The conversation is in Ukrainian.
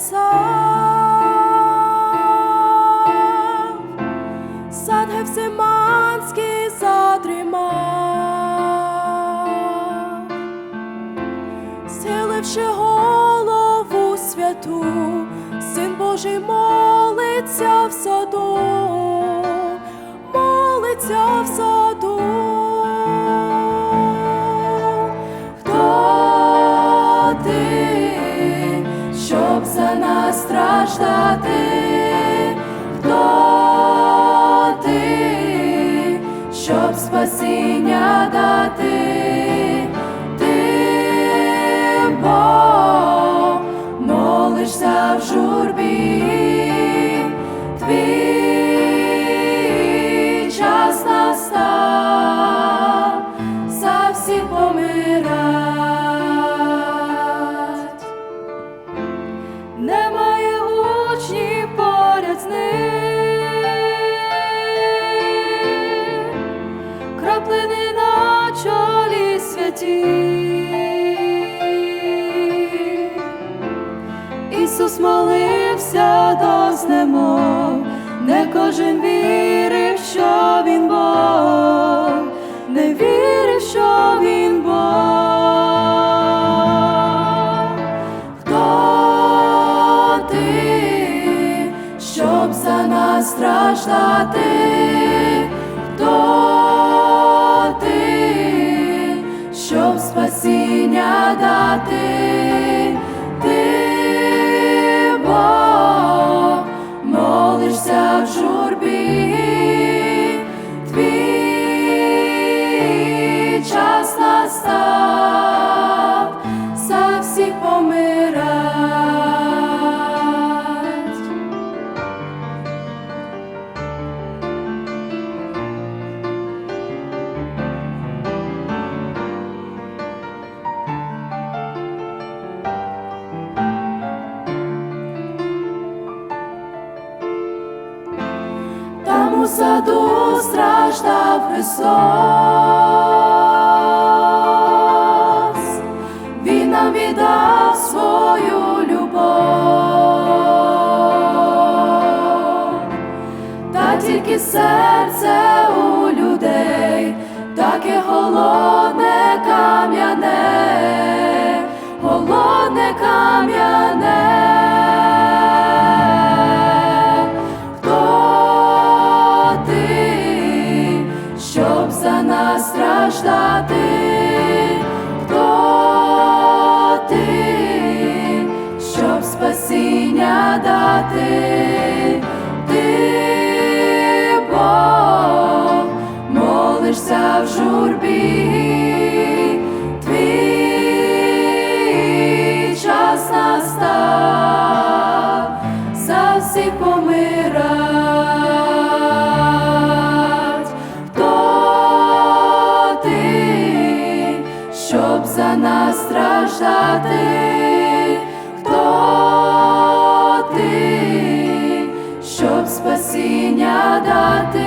написав, сад Гевсиманський задрімав, схиливши голову святу, син Божий молиться в саду, страждати? Хто ти, щоб спасіння дати? Краплини на чолі святі. Ісус молився до знемог, не кожен вірив, що він Бог, не вірив, що він Бог. Хто ти, щоб за нас страждати? Хто спасіння дати? Саду страждав Христос, страждати? Хто ти, щоб спасіння дати? Ти Бог, молишся в журбі, твій час настав, за всіх помирать. нас страждати, хто ти, щоб спасіння дати.